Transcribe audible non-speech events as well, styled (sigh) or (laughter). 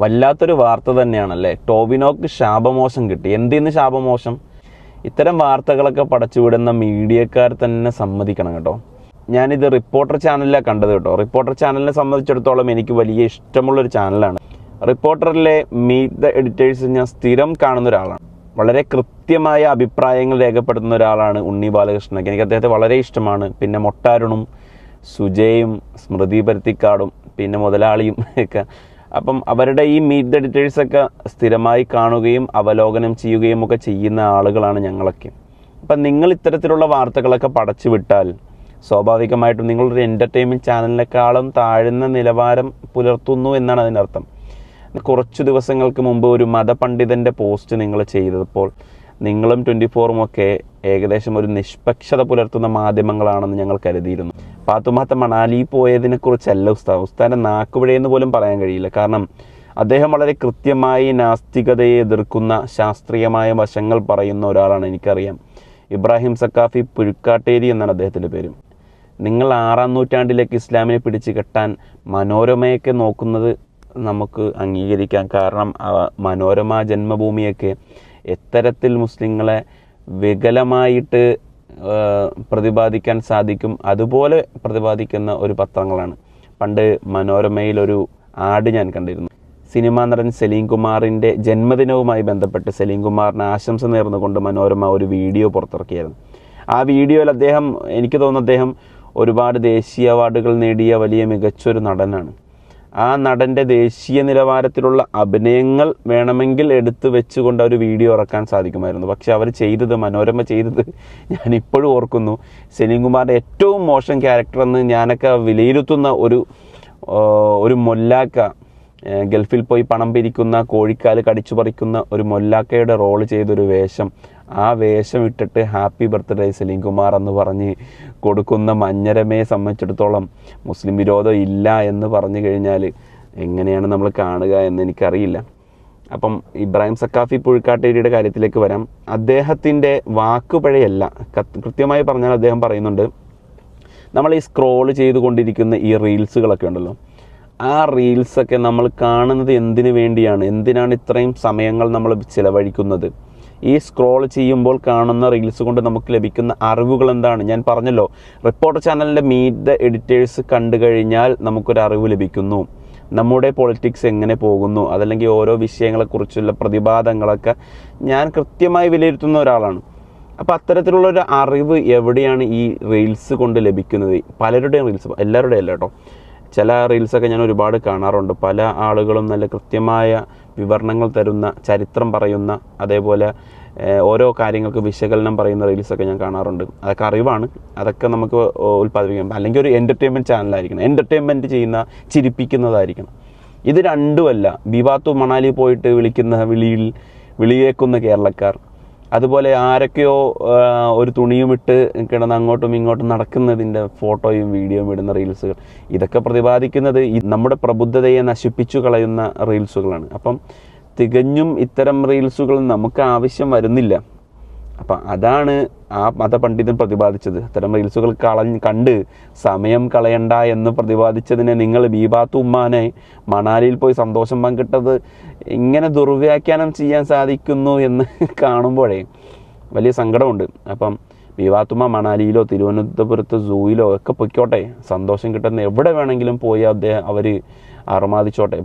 വല്ലാത്തൊരു വാർത്ത തന്നെയാണല്ലേ? ടോവിനോക്ക് ശാപമോശം കിട്ടി. എന്തിന്ന് ശാപമോശം? ഇത്തരം വാർത്തകളൊക്കെ പടച്ചുവിടുന്ന മീഡിയക്കാർ തന്നെ സമ്മതിക്കണം കേട്ടോ. ഞാനിത് റിപ്പോർട്ടർ ചാനലിലാണ് കണ്ടത് കേട്ടോ. റിപ്പോർട്ടർ ചാനലിനെ സംബന്ധിച്ചിടത്തോളം എനിക്ക് വലിയ ഇഷ്ടമുള്ളൊരു ചാനലാണ്. റിപ്പോർട്ടറിലെ മീറ്റ് ദ എഡിറ്റേഴ്സ് ഞാൻ സ്ഥിരം കാണുന്ന ഒരാളാണ്. വളരെ കൃത്യമായ അഭിപ്രായങ്ങൾ രേഖപ്പെടുത്തുന്ന ഒരാളാണ് ഉണ്ണി ബാലകൃഷ്ണൻ എനിക്ക് അദ്ദേഹത്തെ വളരെ ഇഷ്ടമാണ്. പിന്നെ മൊട്ടാരുണും സുജയും സ്മൃതി പരുത്തിക്കാടും പിന്നെ മുതലാളിയും ഒക്കെ അപ്പം അവരുടെ ഈ മീറ്റ് ദ എഡിറ്റേഴ്സൊക്കെ സ്ഥിരമായി കാണുകയും അവലോകനം ചെയ്യുകയും ഒക്കെ ചെയ്യുന്ന ആളുകളാണ് ഞങ്ങളൊക്കെ. അപ്പം നിങ്ങൾ ഇത്തരത്തിലുള്ള വാർത്തകളൊക്കെ പടച്ചു വിട്ടാൽ സ്വാഭാവികമായിട്ടും നിങ്ങളൊരു എന്റർടൈൻമെന്റ് ചാനലിനേക്കാളും താഴ്ന്ന നിലവാരം പുലർത്തുന്നു എന്നാണ് അതിനർത്ഥം. കുറച്ച് ദിവസങ്ങൾക്ക് മുമ്പ് ഒരു മതപണ്ഡിതന്റെ പോസ്റ്റ് നിങ്ങൾ ചെയ്തപ്പോൾ നിങ്ങളും ട്വന്റി ഫോറും ഒക്കെ ഏകദേശം ഒരു നിഷ്പക്ഷത പുലർത്തുന്ന മാധ്യമങ്ങളാണെന്ന് ഞങ്ങൾ കരുതിയിരുന്നു. പാത്തുമാത്ത മണാലി പോയതിനെ കുറിച്ചല്ല ഉസ്താദ്. ഉസ്താദിന്റെ നാക്കുപിഴയെന്ന് പോലും പറയാൻ കഴിയില്ല. കാരണം അദ്ദേഹം വളരെ കൃത്യമായി നാസ്തികതയെ എതിർക്കുന്ന ശാസ്ത്രീയമായ വശങ്ങൾ പറയുന്ന ഒരാളാണ് എനിക്കറിയാം. ഇബ്രാഹിം സക്കാഫി പുഴുക്കാട്ടേരി എന്നാണ് അദ്ദേഹത്തിന്റെ പേര്. നിങ്ങൾ ആറാം നൂറ്റാണ്ടിലേക്ക് ഇസ്ലാമിനെ പിടിച്ചു കെട്ടാൻ മനോരമയൊക്കെ നോക്കുന്നത് നമുക്ക് അംഗീകരിക്കാം. കാരണം മനോരമ ജന്മഭൂമിയൊക്കെ എത്തരത്തിൽ മുസ്ലിങ്ങളെ വികലമായിട്ട് പ്രതിപാദിക്കാൻ സാധിക്കും. അതുപോലെ പ്രതിപാദിക്കുന്ന ഒരു പത്രങ്ങളാണ്. പണ്ട് മനോരമയിൽ ഒരു ആഡ് ഞാൻ കണ്ടിരുന്നു. സിനിമാ നടൻ സലീം കുമാറിന്റെ ജന്മദിനവുമായി ബന്ധപ്പെട്ട് സലീം കുമാറിന് ആശംസ നേർന്നുകൊണ്ട് മനോരമ ഒരു വീഡിയോ പുറത്തിറക്കിയായിരുന്നു. ആ വീഡിയോയിൽ അദ്ദേഹം എനിക്ക് തോന്നുന്നു അദ്ദേഹം ഒരുപാട് ദേശീയ അവാർഡുകൾ നേടിയ വലിയ മികച്ചൊരു നടനാണ്. ആ നടന്റെ ദേശീയ നിലവാരത്തിലുള്ള അഭിനയങ്ങൾ വേണമെങ്കിൽ എടുത്തു വെച്ചുകൊണ്ട് ഒരു വീഡിയോ ഇറക്കാൻ സാധിക്കുമായിരുന്നു. പക്ഷെ അവർ ചെയ്തത് മനോരമ ചെയ്തത് ഞാൻ ഇപ്പോഴും ഓർക്കുന്നു. സലീം കുമാറിന്റെ ഏറ്റവും മോശം ക്യാരക്ടർ എന്ന് ഞാനൊക്കെ വിലയിരുത്തുന്ന ഒരു ഒരു മൊല്ലാക്ക ഗൾഫിൽ പോയി പണം പിരിക്കുന്ന കോഴിക്കാൽ കടിച്ചു പറിക്കുന്ന ഒരു മൊല്ലാക്കയുടെ റോൾ ചെയ്തൊരു വേഷം ആ വേഷം ഇട്ടിട്ട് ഹാപ്പി ബർത്ത്ഡേ സലീം കുമാർ എന്ന് പറഞ്ഞ് കൊടുക്കുന്ന മഞ്ഞരമയെ സംബന്ധിച്ചിടത്തോളം മുസ്ലിം വിരോധം ഇല്ല എന്ന് പറഞ്ഞു കഴിഞ്ഞാൽ എങ്ങനെയാണ് നമ്മൾ കാണുക എന്ന് എനിക്കറിയില്ല. അപ്പം ഇബ്രാഹിം സക്കാഫി പുഴുക്കാട്ടേരിയുടെ കാര്യത്തിലേക്ക് വരാം. അദ്ദേഹത്തിന്റെ വാക്കുപഴയല്ല കൃത്യമായി പറഞ്ഞാൽ അദ്ദേഹം പറയുന്നുണ്ട് നമ്മൾ ഈ സ്ക്രോൾ ചെയ്തുകൊണ്ടിരിക്കുന്ന ഈ റീൽസുകളൊക്കെ ഉണ്ടല്ലോ ആ റീൽസൊക്കെ നമ്മൾ കാണുന്നത് എന്തിനു വേണ്ടിയാണ്? എന്തിനാണ് ഇത്രയും സമയങ്ങൾ നമ്മൾ ചിലവഴിക്കുന്നത്? ഈ സ്ക്രോൾ ചെയ്യുമ്പോൾ കാണുന്ന റീൽസ് കൊണ്ട് നമുക്ക് ലഭിക്കുന്ന അറിവുകൾ എന്താണ്? ഞാൻ പറഞ്ഞല്ലോ റിപ്പോർട്ടർ ചാനലിന്റെ മീറ്റ് ദ എഡിറ്റേഴ്സ് കണ്ടു കഴിഞ്ഞാൽ നമുക്കൊരു അറിവ് ലഭിക്കുന്നു. നമ്മുടെ പൊളിറ്റിക്സ് എങ്ങനെ പോകുന്നു? അതല്ലെങ്കിൽ ഓരോ വിഷയങ്ങളെക്കുറിച്ചുള്ള പ്രതിപാദങ്ങളൊക്കെ ഞാൻ കൃത്യമായി വിലയിരുത്തുന്ന ഒരാളാണ്. അപ്പോൾ അത്തരത്തിലുള്ള ഒരു അറിവ് എവിടെയാണ് ഈ റീൽസ് കൊണ്ട് ലഭിക്കുന്നത്? പലരുടെയും റീൽസ് എല്ലാവരുടെയും അല്ല കേട്ടോ. ചില റീൽസൊക്കെ ഞാൻ ഒരുപാട് കാണാറുണ്ട്. പല ആളുകളും നല്ല കൃത്യമായ വിവരണങ്ങൾ തരുന്ന ചരിത്രം പറയുന്ന അതേപോലെ ഓരോ കാര്യങ്ങൾക്ക് വിശകലനം പറയുന്ന റീൽസൊക്കെ ഞാൻ കാണാറുണ്ട്. അതൊക്കെ അറിവാണ്. അതൊക്കെ നമുക്ക് ഉൽപ്പാദിപ്പിക്കാം അല്ലെങ്കിൽ ഒരു എന്റർടൈൻമെന്റ് ചാനലായിരിക്കണം എന്റർടൈൻമെന്റ് ചെയ്യുന്ന ചിരിപ്പിക്കുന്നതായിരിക്കണം. ഇത് രണ്ടുമല്ല. ബിവാത്തു മണാലി പോയിട്ട് വിളിക്കുന്ന വിളിയിൽ വിളിയേക്കുന്ന കേരളക്കാർ. അതുപോലെ ആരൊക്കെയോ ഒരു തുണിയും ഇട്ട് കിടന്ന് അങ്ങോട്ടും ഇങ്ങോട്ടും നടക്കുന്നതിന്റെ ഫോട്ടോയും വീഡിയോയും ഇടുന്ന റീൽസുകൾ. ഇതൊക്കെ പ്രതിപാദിക്കുന്നത് നമ്മുടെ പ്രബുദ്ധതയെ നശിപ്പിച്ചു കളയുന്ന റീൽസുകളാണ്. അപ്പം തികഞ്ഞും ഇത്തരം റീൽസുകൾ നമുക്ക് ആവശ്യം വരുന്നില്ല. അപ്പം അതാണ് ആ മതപണ്ഡിതൻ പ്രതിപാദിച്ചത്. അത്തരം റീൽസുകൾ കളഞ്ഞ് കണ്ട് സമയം കളയണ്ട എന്ന് പ്രതിപാദിച്ചതിനെ നിങ്ങൾ ബീബാത്തു ഉമ്മാനെ മണാലിയിൽ പോയി സന്തോഷം പങ്കിട്ടത് ഇങ്ങനെ ദുർവ്യാഖ്യാനം ചെയ്യാൻ സാധിക്കുന്നു എന്ന് (laughs) കാണുമ്പോഴേ വലിയ സങ്കടമുണ്ട്. അപ്പം ബീവാത്തുമ്മ മണാലിയിലോ തിരുവനന്തപുരത്ത് സൂയിലോ ഒക്കെ പൊയ്ക്കോട്ടെ. സന്തോഷം കിട്ടുന്ന എവിടെ വേണമെങ്കിലും പോയി അദ്ദേഹം അവർ അറുമാദിച്ചോട്ടെ